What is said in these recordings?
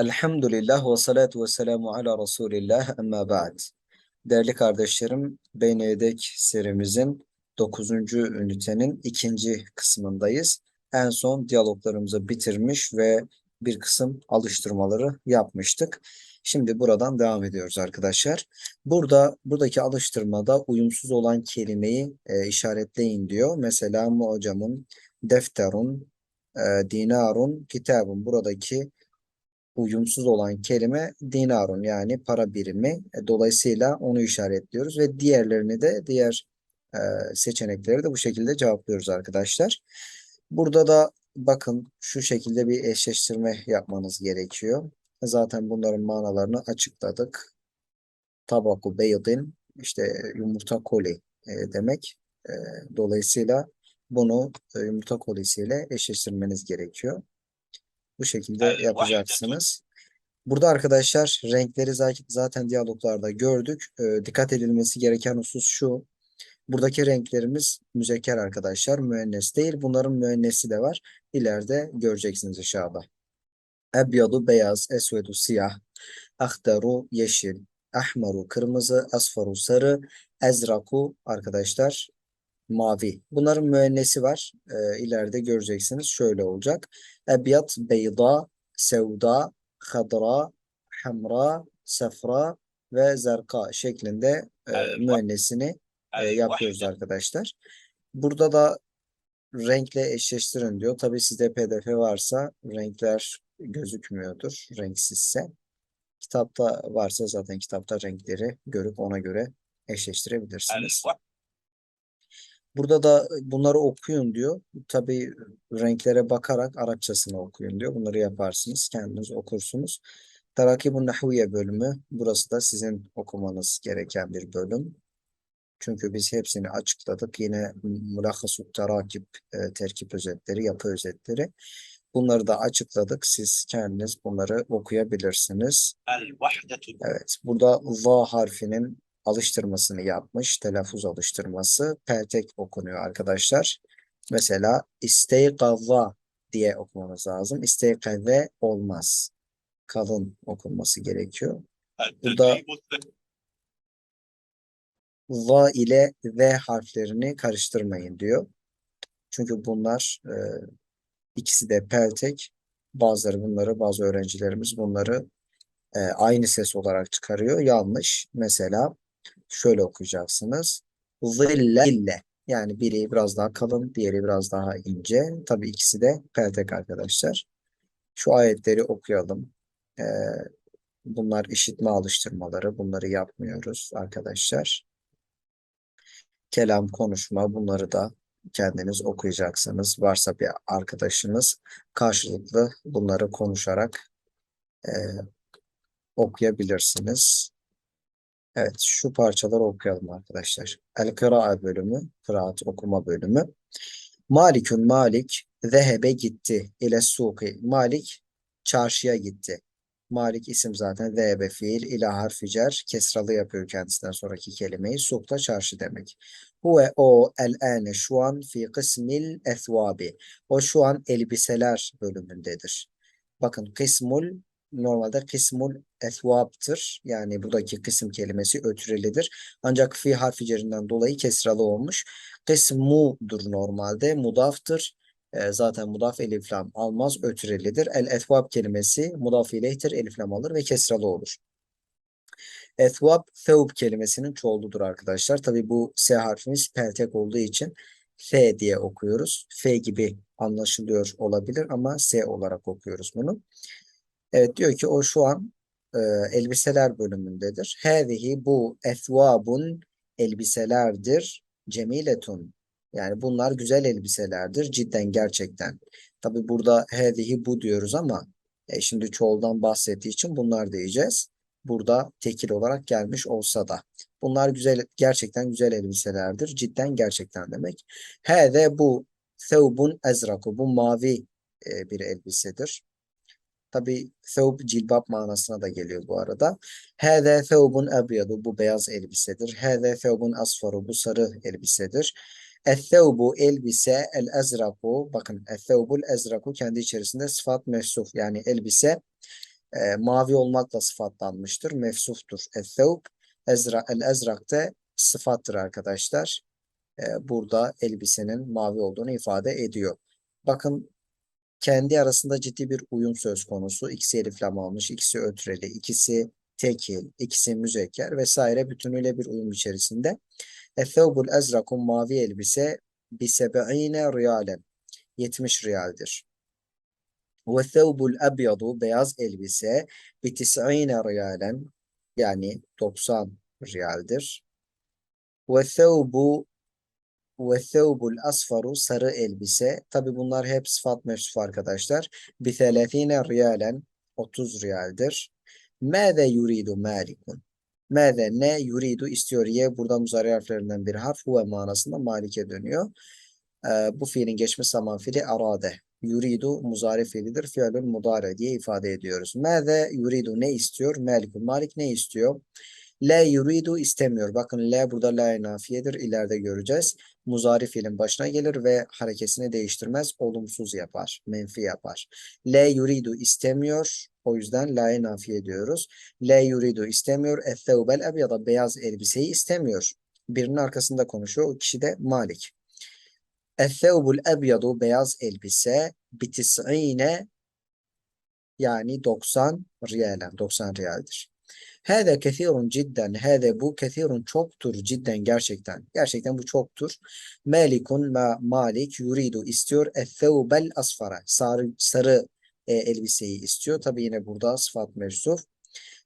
Elhamdülillah ve salatu ve selamu ala Resulillah emma ba'd. Değerli kardeşlerim, Beyne Yedek serimizin 9. ünitenin ikinci kısmındayız. En son diyaloglarımızı bitirmiş ve bir kısım alıştırmaları yapmıştık. Şimdi buradan devam ediyoruz arkadaşlar. Burada buradaki alıştırmada uyumsuz olan kelimeyi e, işaretleyin diyor. Mesela mu'camun, defterun, e, dinarun, kitabun. Buradaki uyumsuz olan kelime dinarun yani para birimi. E, Dolayısıyla onu işaretliyoruz ve diğerlerini de diğer e, seçenekleri de bu şekilde cevaplıyoruz arkadaşlar. Burada da bakın şu şekilde bir eşleştirme yapmanız gerekiyor. Zaten bunların manalarını açıkladık. Tabaku beydin işte yumurta koli e, demek. E, dolayısıyla bunu e, yumurta kolisiyle eşleştirmeniz gerekiyor. Bu şekilde yapacaksınız. Burada arkadaşlar renkleri za- zaten diyaloglarda gördük. Ee, dikkat edilmesi gereken husus şu. Buradaki renklerimiz müzekker arkadaşlar. Müennes değil. Bunların müennesi de var. İleride göreceksiniz inşallah. Ebyadu beyaz, esvedu siyah, ahtaru yeşil, ahmaru kırmızı, asfaru sarı, ezraku arkadaşlar mavi. Bunların müennesi var. E, ileride göreceksiniz. Şöyle olacak. Ebyat, beyda, sevda, hadra, hamra, safra ve zerka şeklinde e, müennesini e, yapıyoruz arkadaşlar. Burada da renkle eşleştirin diyor. Tabi sizde pdf varsa renkler gözükmüyordur renksizse. Kitapta varsa zaten kitapta renkleri görüp ona göre eşleştirebilirsiniz. Burada da e, bunları okuyun diyor. Tabii e, renklere bakarak Arapçasını okuyun diyor. Bunları yaparsınız, kendiniz okursunuz. Tarakibun Nahviye bölümü burası da sizin okumanız gereken bir bölüm. Çünkü biz hepsini açıkladık. Yine mülahasut tarakip, e, terkip özetleri, yapı özetleri. Bunları da açıkladık. Siz kendiniz bunları okuyabilirsiniz. Evet, burada va harfinin alıştırmasını yapmış. Telaffuz alıştırması. P tek okunuyor arkadaşlar. Mesela isteygaza diye okumamız lazım. İsteygaze olmaz. Kalın okunması gerekiyor. Burada va ile ve harflerini karıştırmayın diyor. Çünkü bunlar e, ikisi de peltek. Bazıları bunları, bazı öğrencilerimiz bunları e, aynı ses olarak çıkarıyor. Yanlış. Mesela şöyle okuyacaksınız. Zille ille. Yani biri biraz daha kalın, diğeri biraz daha ince. Tabii ikisi de peltek arkadaşlar. Şu ayetleri okuyalım. Ee, bunlar işitme alıştırmaları. Bunları yapmıyoruz arkadaşlar. Kelam, konuşma bunları da kendiniz okuyacaksınız. Varsa bir arkadaşınız karşılıklı bunları konuşarak e, okuyabilirsiniz. Evet, şu parçaları okuyalım arkadaşlar. El-Kıra'a bölümü, kıraat okuma bölümü. Malikün Malik zehebe gitti ile suki. Malik çarşıya gitti. Malik isim zaten zehebe fiil ile harfi cer kesralı yapıyor kendisinden sonraki kelimeyi. Suk da çarşı demek. Huve o el ane şu an fi kısmil ethvabi. O şu an elbiseler bölümündedir. Bakın kısmul normalde kısmul ethvaptır. Yani buradaki kısım kelimesi ötürelidir. Ancak fi harfi cerinden dolayı kesralı olmuş. Kısmudur normalde. Mudaftır. E, zaten mudaf elif lam almaz. Ötürelidir. El ethvab kelimesi mudaf ileyhtir. Elif lam alır ve kesralı olur. Ethvab, thevb kelimesinin çoğuludur arkadaşlar. Tabi bu S harfimiz peltek olduğu için F diye okuyoruz. F gibi anlaşılıyor olabilir ama S olarak okuyoruz bunu. Evet diyor ki o şu an e, elbiseler bölümündedir. Hâzihi bu ethvabun elbiselerdir. Cemiletun. Yani bunlar güzel elbiselerdir. Cidden gerçekten. Tabi burada hâzihi bu diyoruz ama e, şimdi çoğuldan bahsettiği için bunlar diyeceğiz. Burada tekil olarak gelmiş olsa da. Bunlar güzel, gerçekten güzel elbiselerdir. Cidden gerçekten demek. Hâze bu thevbun ezraku. Bu mavi e, bir elbisedir. Tabi thawb cilbap manasına da geliyor bu arada. Hâze thawbun ebyadu bu beyaz elbisedir. Hâze thawbun asfaru bu sarı elbisedir. Eththawbu elbise el ezraku bakın eththawbul ezraku kendi içerisinde sıfat mevsuf yani elbise e, mavi olmakla sıfatlanmıştır. Mefsuftur. El-thevb ezra, el-ezrak da sıfattır arkadaşlar. E, burada elbisenin mavi olduğunu ifade ediyor. Bakın kendi arasında ciddi bir uyum söz konusu. İkisi eliflam almış, ikisi ötreli, ikisi tekil, ikisi müzekker vesaire bütünüyle bir uyum içerisinde. Ethevbul ezrakun mavi elbise bi sebe'ine riyalen 70 riyaldir. Ve thevbul ebyadu beyaz elbise bi tis'ine riyalen yani 90 riyaldir. Ve thevbu ve thevbul asfaru sarı elbise. Tabi bunlar hep sıfat mevsuf arkadaşlar. Bi selefine riyalen 30 riyaldir. Mâze yuridu malikun. Mâze ne yuridu istiyor ye. Burada muzari harflerinden bir harf huve manasında malike dönüyor. Ee, bu fiilin geçmiş zaman fiili arade. Yuridu muzari fiilidir. Fiilün mudare diye ifade ediyoruz. Mâze yuridu ne istiyor? Malikun. Malik ne istiyor? La yuridu istemiyor. Bakın la burada la nafiyedir. İleride göreceğiz. Muzari fiilin başına gelir ve harekesini değiştirmez. Olumsuz yapar. Menfi yapar. La yuridu istemiyor. O yüzden la'ya nafiye diyoruz. La yuridu istemiyor. Ethevbel ebyada beyaz elbiseyi istemiyor. Birinin arkasında konuşuyor. O kişi de Malik. Ethevbul ebyadu beyaz elbise bitis'ine yani 90 riyalen. 90 riyaldir. Hâze kethirun cidden. Hâze bu kethirun çoktur cidden gerçekten. Gerçekten bu çoktur. Malikun ma malik yuridu istiyor. Ethevbel asfara. Sarı, sarı e, elbiseyi istiyor. Tabi yine burada sıfat mevsuf.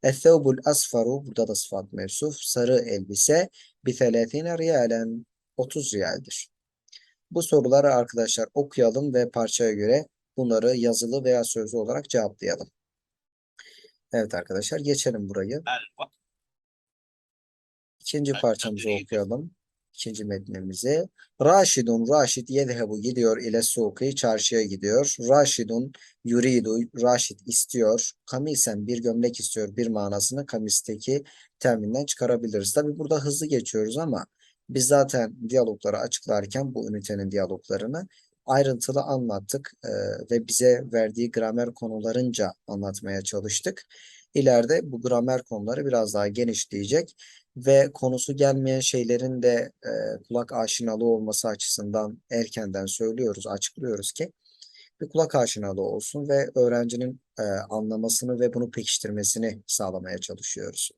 Ethevbul asfaru. Burada da sıfat mevsuf. Sarı elbise. Bi telâthine riyalen. 30 riyaldir. Bu soruları arkadaşlar okuyalım ve parçaya göre bunları yazılı veya sözlü olarak cevaplayalım. Evet arkadaşlar geçelim burayı. İkinci parçamızı okuyalım. İkinci metnimizi. Raşidun Raşid yedhebu gidiyor ile suki çarşıya gidiyor. Raşidun yuridu Raşid istiyor. Kamisen bir gömlek istiyor bir manasını kamisteki terminden çıkarabiliriz. Tabi burada hızlı geçiyoruz ama biz zaten diyalogları açıklarken bu ünitenin diyaloglarını ayrıntılı anlattık ve bize verdiği gramer konularınca anlatmaya çalıştık. İleride bu gramer konuları biraz daha genişleyecek ve konusu gelmeyen şeylerin de kulak aşinalığı olması açısından erkenden söylüyoruz, açıklıyoruz ki bir kulak aşinalığı olsun ve öğrencinin anlamasını ve bunu pekiştirmesini sağlamaya çalışıyoruz.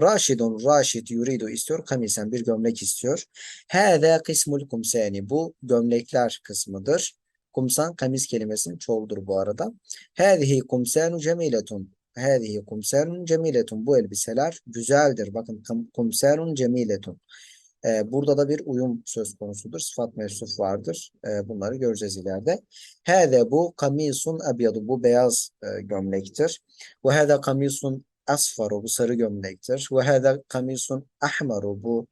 Raşidun, Raşid yuridu istiyor, kamisen bir gömlek istiyor. Hâzâ kısmul kumsâni, bu gömlekler kısmıdır. Kumsan kamis kelimesinin çoğuldur bu arada. Hâzihi kumsânu cemiletun, Hâzihi kumsânun cemiletun. Bu elbiseler güzeldir. Bakın kum- kumsânun cemiletun. Ee, burada da bir uyum söz konusudur. Sıfat mevsuf vardır. Ee, bunları göreceğiz ileride. Hâze bu kamisun ebyadu. Bu beyaz e, gömlektir. Ve hâze kamisun asfaru. Bu sarı gömlektir. Ve hâze kamisun ahmaru. Bu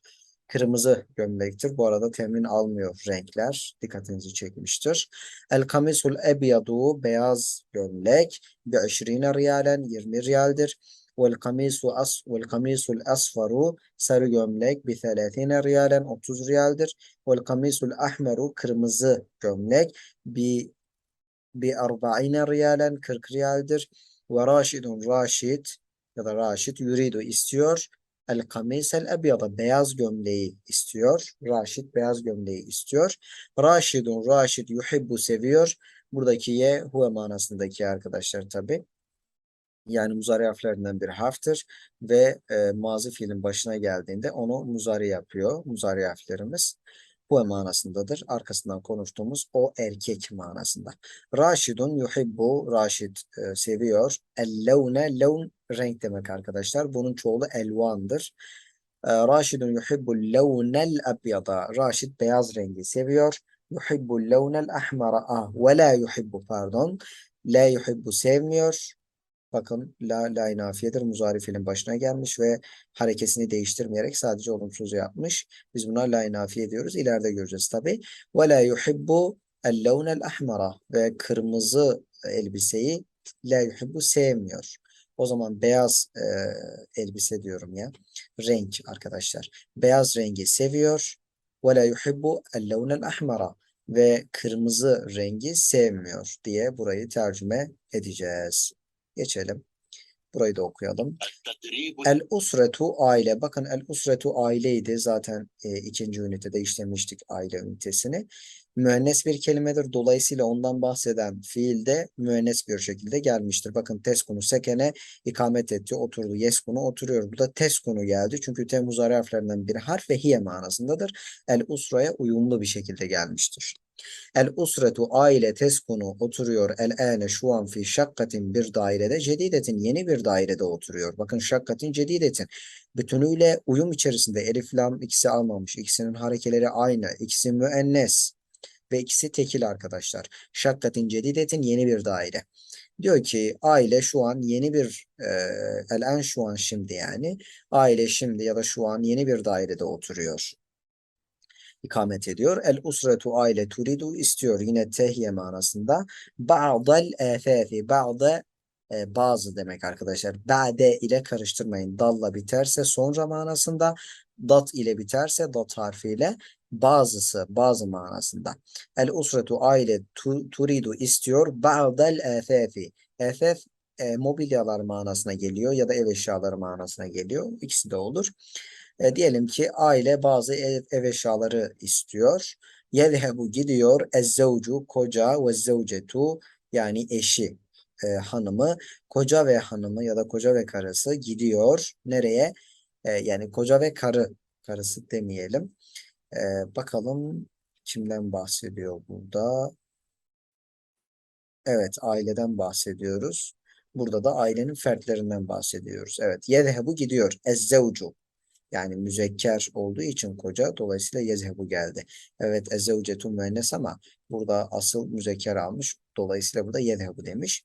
kırmızı gömlektir. Bu arada temin almıyor renkler. Dikkatinizi çekmiştir. El kamisul ebyadu. Beyaz gömlek. Bi 20 riyalen 20 riyaldir. Vel kamisu as vel kamisul asfaru sarı gömlek bi 30 riyalen 30 riyaldir. Vel kamisul ahmeru kırmızı gömlek bi bi 40 riyalen 40 riyaldir. Ve raşidun raşid ya da raşid yuridu istiyor. El kamisel ebyada beyaz gömleği istiyor. Raşid beyaz gömleği istiyor. Raşidun raşid yuhibbu seviyor. Buradaki ye huve manasındaki arkadaşlar tabi. Yani muzari harflerinden bir harftir ve e, mazi fiilin başına geldiğinde onu muzari yapıyor. Muzari harflerimiz huve manasındadır. Arkasından konuştuğumuz o erkek manasında. Raşidun yuhibbu Raşid e, seviyor. El-levne levn renk demek arkadaşlar. Bunun çoğulu elvandır. E, Raşidun yuhibbu levnel ebyada. Raşid beyaz rengi seviyor. Yuhibbu levnel ahmara. Ah, ve la yuhibbu pardon. La yuhibbu sevmiyor. Bakın la la nafiyedir. Muzari fiilin başına gelmiş ve harekesini değiştirmeyerek sadece olumsuz yapmış. Biz buna la nafiye diyoruz. İleride göreceğiz tabi. Ve la yuhibbu el-levnel ahmara ve kırmızı elbiseyi la yuhibbu sevmiyor. O zaman beyaz e, elbise diyorum ya. Renk arkadaşlar. Beyaz rengi seviyor. Ve la yuhibbu el-levnel ahmara ve kırmızı rengi sevmiyor diye burayı tercüme edeceğiz. Geçelim. Burayı da okuyalım. التدريب El usretu aile. Bakın el usretu aileydi. Zaten e, ikinci ünitede işlemiştik aile ünitesini. Müennes bir kelimedir. Dolayısıyla ondan bahseden fiil de müennes bir şekilde gelmiştir. Bakın teskunu sekene ikamet etti, oturdu. Yeskunu oturuyor. Bu da teskunu geldi. Çünkü temuz harflerinden biri harf ve hiye manasındadır. El usraya uyumlu bir şekilde gelmiştir. El usretu aile teskunu oturuyor el ene şu an fi şakkatin bir dairede cedidetin yeni bir dairede oturuyor. Bakın şakkatin cedidetin bütünüyle uyum içerisinde elif lam ikisi almamış. İkisinin harekeleri aynı. İkisi müennes ve ikisi tekil arkadaşlar. Şakkatin cedidetin yeni bir daire. Diyor ki aile şu an yeni bir e, el şu an şimdi yani aile şimdi ya da şu an yeni bir dairede oturuyor ikamet ediyor. El usretu aile turidu istiyor. Yine tehye manasında. Ba'del efafi. Ba'de e, bazı demek arkadaşlar. Ba'de ile karıştırmayın. Dalla biterse sonra manasında. Dat ile biterse dat harfiyle bazısı bazı manasında. El usretu aile tu, turidu istiyor. Ba'del efafi. Efef e, mobilyalar manasına geliyor ya da ev eşyaları manasına geliyor. İkisi de olur. E, diyelim ki aile bazı ev, ev eşyaları istiyor. Yezhebu gidiyor. Ezzevcu koca ve zevcetu yani eşi e, hanımı koca ve hanımı ya da koca ve karısı gidiyor. Nereye? E, yani koca ve karı karısı demeyelim. E, bakalım kimden bahsediyor burada? Evet aileden bahsediyoruz. Burada da ailenin fertlerinden bahsediyoruz. Evet yezhebu gidiyor. Ezzevcu yani müzekker olduğu için koca dolayısıyla yezhebu geldi. Evet ezzevcetu müennes ama burada asıl müzekker almış. Dolayısıyla burada yezhebu demiş.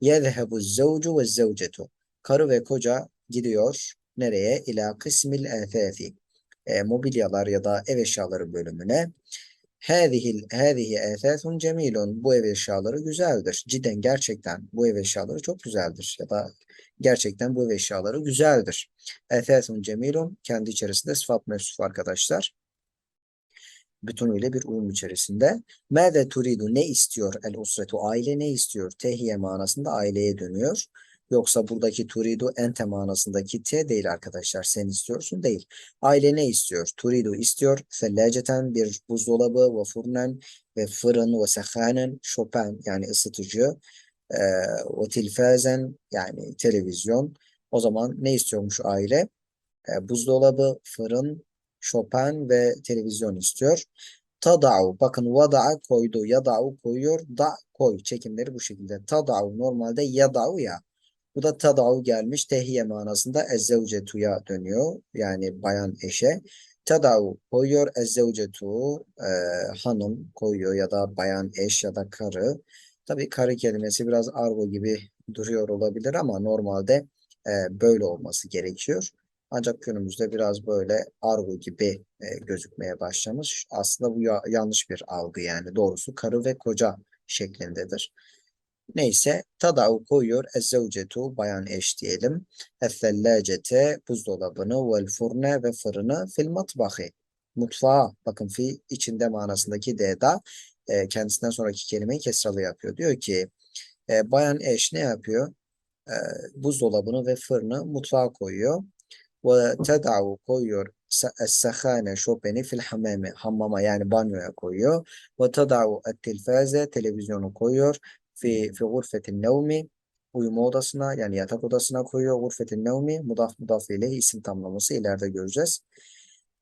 Yezhebu zevcu ve zevcetu. Karı ve koca gidiyor. Nereye? İla kısmil ethefi. E, mobilyalar ya da ev eşyaları bölümüne. Hâzihi hâzihi ethâthun cemilun. Bu ev eşyaları güzeldir. Cidden gerçekten bu ev eşyaları çok güzeldir. Ya da gerçekten bu ev eşyaları güzeldir. Ethâthun cemilun kendi içerisinde sıfat mevsuf arkadaşlar. Bütünüyle bir uyum içerisinde. Mâze turidu ne istiyor el usretu aile ne istiyor? Tehiye manasında aileye dönüyor. Yoksa buradaki turidu ente manasındaki te değil arkadaşlar. Sen istiyorsun değil. Aile ne istiyor? Turidu istiyor. Fellaceten bir buzdolabı ve fırnen ve fırın ve sehanen şopen yani ısıtıcı ve tilfazen yani televizyon. O zaman ne istiyormuş aile? Buzdolabı, fırın, şopen ve televizyon istiyor. Tada'u bakın vada'a koydu. Yada'u koyuyor. Da koy. Çekimleri bu şekilde. Tada'u normalde yada'u ya. Bu da tada'u gelmiş. Tehiye manasında ezzevcetuya dönüyor. Yani bayan eşe. Tada'u koyuyor. Ezzevcetu e, hanım koyuyor ya da bayan eş ya da karı. Tabii karı kelimesi biraz argo gibi duruyor olabilir ama normalde e, böyle olması gerekiyor. Ancak günümüzde biraz böyle argo gibi e, gözükmeye başlamış. Aslında bu ya- yanlış bir algı yani. Doğrusu karı ve koca şeklindedir. Neyse tada'u koyuyor. Ezzevcetu bayan eş diyelim. Ethellacete buzdolabını vel ve fırını fil matbahi. Mutfağa bakın fi içinde manasındaki d'da e, kendisinden sonraki kelimeyi kesralı yapıyor. Diyor ki e, bayan eş ne yapıyor? E, buzdolabını ve fırını mutfağa koyuyor. Ve ted'u koyuyor es-sehane şopeni fil hamami hammama yani banyoya koyuyor. Ve ted'u et-tilfaze televizyonu koyuyor fi fi gurfetin nevmi uyuma odasına yani yatak odasına koyuyor. Gurfetin nevmi mudaf mudaf ile isim tamlaması ileride göreceğiz.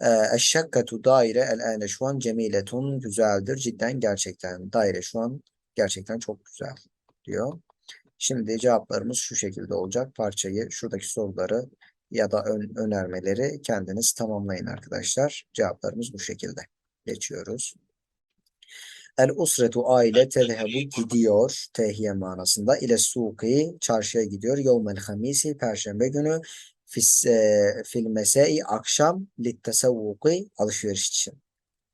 Ee, Eşşakkatu daire el-ane şu an cemiletun güzeldir. Cidden gerçekten daire şu an gerçekten çok güzel diyor. Şimdi cevaplarımız şu şekilde olacak. Parçayı şuradaki soruları ya da ön, önermeleri kendiniz tamamlayın arkadaşlar. Cevaplarımız bu şekilde. Geçiyoruz. El usretu aile tezhebu gidiyor. Tehiye manasında. ile suki çarşıya gidiyor. Yevmel hamisi perşembe günü. Fis, e, fil mesai akşam littesavvuki alışveriş için.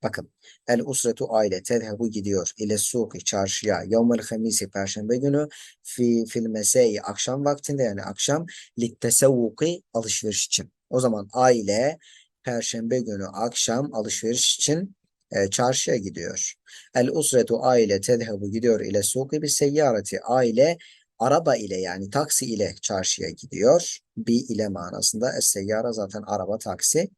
Bakın. El usretu aile tezhebu gidiyor. ile suki çarşıya. Yevmel hamisi perşembe günü. Fi, fil mesai akşam vaktinde yani akşam littesavvuki alışveriş için. O zaman aile perşembe günü akşam alışveriş için e, çarşıya gidiyor. El usretu aile tezhebu gidiyor ile suki bir seyyareti. Aile araba ile yani taksi ile çarşıya gidiyor. Bi ile manasında. Es-seyyara zaten araba taksi.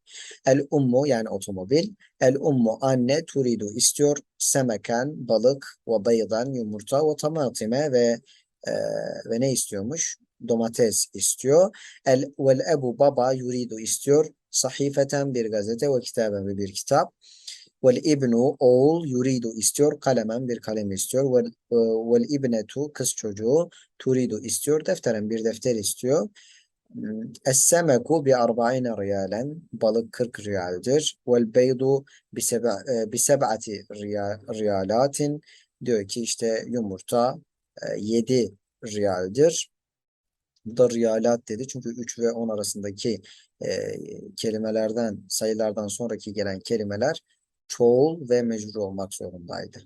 El ummu yani otomobil. El ummu anne turidu istiyor. Semeken balık ve bayıdan yumurta ve tamatime ve e, ve ne istiyormuş? Domates istiyor. El vel ebu baba yuridu istiyor. Sahifeten bir gazete ve kitaben bir kitap. Vel ibnu oğul yuridu istiyor. Kalemen bir kalem istiyor. Vel, e, vel ibnetu kız çocuğu turidu istiyor. Defteren bir defter istiyor. Es-semeku bi arba'ine riyalen. Balık 40 riyaldir. Vel beydu bi seba- e, bi seb'ati riya- riyalatin. Diyor ki işte yumurta 7 riyaldir. Bu da riyalat dedi. Çünkü 3 ve 10 arasındaki e, kelimelerden, sayılardan sonraki gelen kelimeler çoğul ve mecbur olmak zorundaydı.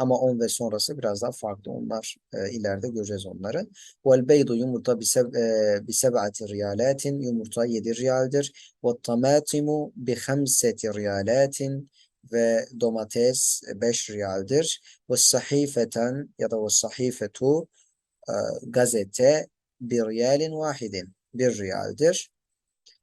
Ama 10 ve sonrası biraz daha farklı. Onlar e, ileride göreceğiz onları. Vel beydu yumurta bi e, seb'ati riyalatin. Yumurta 7 riyaldir. Ve tamatimu bi khamseti riyalatin. Ve domates 5 riyaldir. Ve sahifeten ya da ve sahifetu e, gazete bir riyalin vahidin. Bir riyaldir.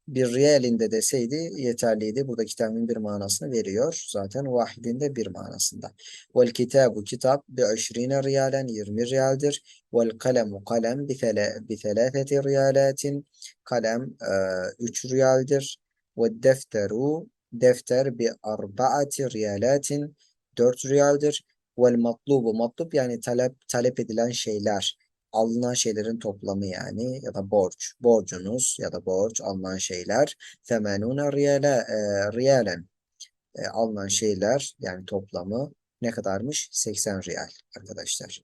Bir riyalinde deseydi yeterliydi. Buradaki temin bir manasını veriyor. Zaten vahidinde bir manasında. Vel kitabu kitap bi 20 riyalen 20 riyaldir. Vel kalemu kalem bi tele bi telafeti riyalatin. Kalem 3 riyaldir. Ve defteru defter bi arbaati riyalatin 4 riyaldir. Vel matlubu matlub yani talep talep edilen şeyler alınan şeylerin toplamı yani ya da borç. Borcunuz ya da borç alınan şeyler. Femenune riyale, e, riyalen. E, alınan şeyler yani toplamı ne kadarmış? 80 riyal arkadaşlar.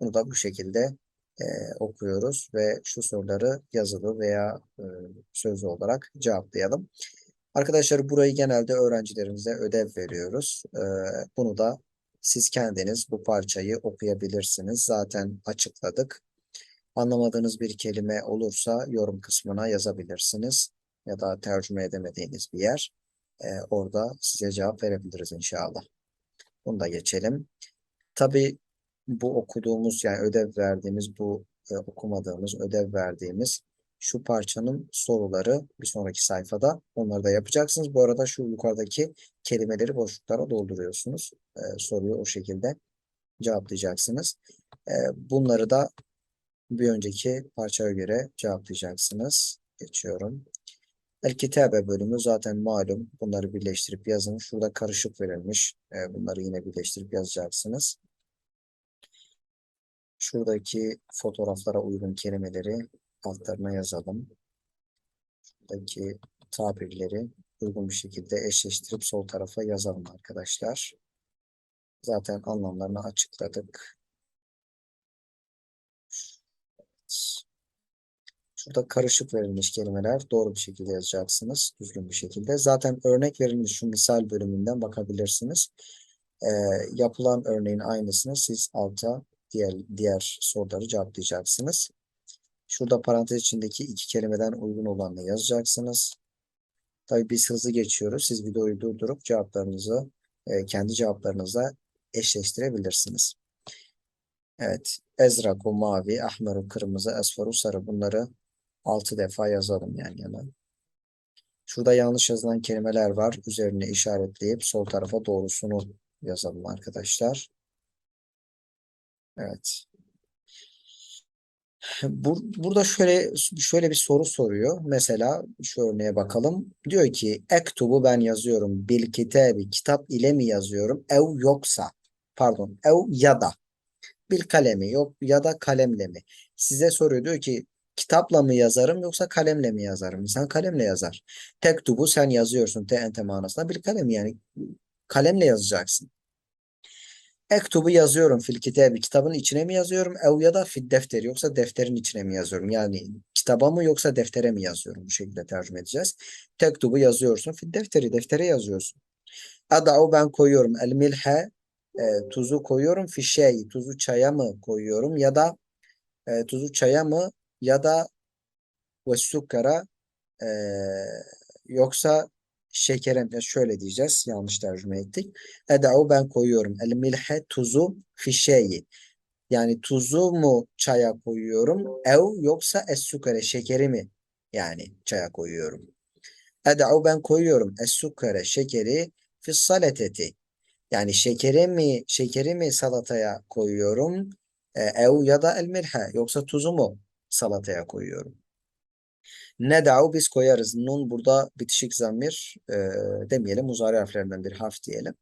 Bunu da bu şekilde e, okuyoruz ve şu soruları yazılı veya e, sözlü olarak cevaplayalım. Arkadaşlar burayı genelde öğrencilerimize ödev veriyoruz. E, bunu da siz kendiniz bu parçayı okuyabilirsiniz. Zaten açıkladık. Anlamadığınız bir kelime olursa yorum kısmına yazabilirsiniz. Ya da tercüme edemediğiniz bir yer. Ee, orada size cevap verebiliriz inşallah. Bunu da geçelim. Tabii bu okuduğumuz yani ödev verdiğimiz bu e, okumadığımız ödev verdiğimiz şu parçanın soruları bir sonraki sayfada onları da yapacaksınız. Bu arada şu yukarıdaki kelimeleri boşluklara dolduruyorsunuz. Ee, soruyu o şekilde cevaplayacaksınız. Ee, bunları da bir önceki parçaya göre cevaplayacaksınız. Geçiyorum. El Kitabe bölümü zaten malum. Bunları birleştirip yazın. Şurada karışık verilmiş. Ee, bunları yine birleştirip yazacaksınız. Şuradaki fotoğraflara uygun kelimeleri altlarına yazalım. Şuradaki tabirleri uygun bir şekilde eşleştirip sol tarafa yazalım arkadaşlar. Zaten anlamlarını açıkladık. Şurada karışık verilmiş kelimeler doğru bir şekilde yazacaksınız. Düzgün bir şekilde. Zaten örnek verilmiş şu misal bölümünden bakabilirsiniz. Ee, yapılan örneğin aynısını siz alta diğer, diğer soruları cevaplayacaksınız. Şurada parantez içindeki iki kelimeden uygun olanını yazacaksınız. Tabii biz hızlı geçiyoruz. Siz videoyu durdurup cevaplarınızı e, kendi cevaplarınızla eşleştirebilirsiniz. Evet. Ezraku mavi, ahmeru kırmızı, esferu sarı. Bunları 6 defa yazalım yan yana. Şurada yanlış yazılan kelimeler var. Üzerine işaretleyip sol tarafa doğrusunu yazalım arkadaşlar. Evet. Bur burada şöyle şöyle bir soru soruyor. Mesela şu örneğe bakalım. Diyor ki ektubu ben yazıyorum. Bil kitabi kitap ile mi yazıyorum? Ev yoksa. Pardon. Ev ya da. Bil kalemi yok ya da kalemle mi? Size soruyor diyor ki kitapla mı yazarım yoksa kalemle mi yazarım? İnsan kalemle yazar. Tektubu sen yazıyorsun te ente manasında bir kalem yani kalemle yazacaksın. Ektubu yazıyorum fil kitabi kitabın içine mi yazıyorum ev ya da fil defteri yoksa defterin içine mi yazıyorum? Yani kitaba mı yoksa deftere mi yazıyorum? Bu şekilde tercüme edeceğiz. Tektubu yazıyorsun fil defteri deftere yazıyorsun. Ada'u ben koyuyorum el milhe e, tuzu koyuyorum fişey tuzu çaya mı koyuyorum ya da e, tuzu çaya mı ya da ve sukara e, yoksa şekerem ya şöyle diyeceğiz yanlış tercüme ettik. Eda'u ben koyuyorum el milhe tuzu fişeyi Yani tuzu mu çaya koyuyorum? Ev yoksa es-sukare şekeri mi? Yani çaya koyuyorum. Ed'u ben koyuyorum es-sukare şekeri fi salateti. Yani şekeri mi şekeri mi salataya koyuyorum? E, ev ya da el milha yoksa tuzu mu salataya koyuyorum? Ned'u biz koyarız. Nun burada bitişik zamir e, demeyelim. Muzari harflerinden bir harf diyelim.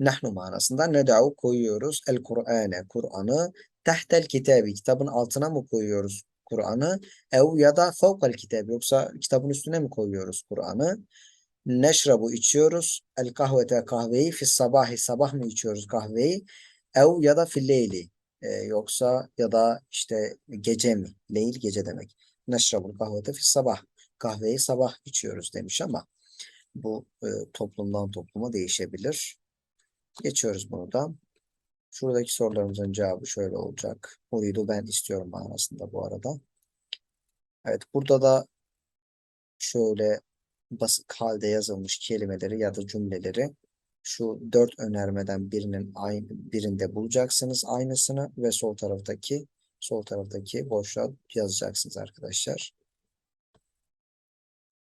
Nahnu manasında ned'u koyuyoruz. El Kur'ane Kur'an'ı tahtel kitabi kitabın altına mı koyuyoruz Kur'an'ı? Ev ya da fevkal kitabı yoksa kitabın üstüne mi koyuyoruz Kur'an'ı? Neşrabu içiyoruz. El kahvete kahveyi fi sabahi sabah mı içiyoruz kahveyi? Ev ya da fil leyli. E, yoksa ya da işte gece mi? Leyl gece demek. Neşrabul kahvete fi sabah. Kahveyi sabah içiyoruz demiş ama bu e, toplumdan topluma değişebilir. Geçiyoruz bunu da. Şuradaki sorularımızın cevabı şöyle olacak. Uridu ben istiyorum manasında bu arada. Evet burada da şöyle basit halde yazılmış kelimeleri ya da cümleleri şu dört önermeden birinin aynı, birinde bulacaksınız aynısını ve sol taraftaki sol taraftaki boşluğa yazacaksınız arkadaşlar.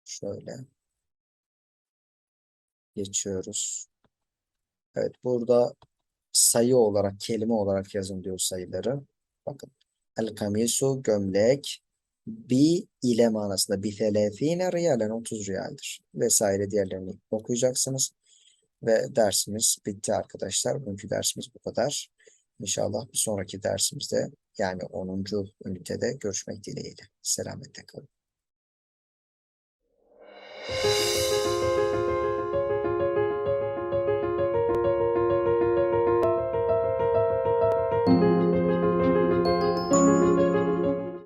Şöyle geçiyoruz. Evet burada sayı olarak kelime olarak yazın diyor sayıları. Bakın. El kamisu gömlek bi ile manasında bi telefine riyalen 30 riyaldir. Vesaire diğerlerini okuyacaksınız. Ve dersimiz bitti arkadaşlar. Bugünkü dersimiz bu kadar. İnşallah bir sonraki dersimizde yani 10. ünitede görüşmek dileğiyle. Selametle kalın.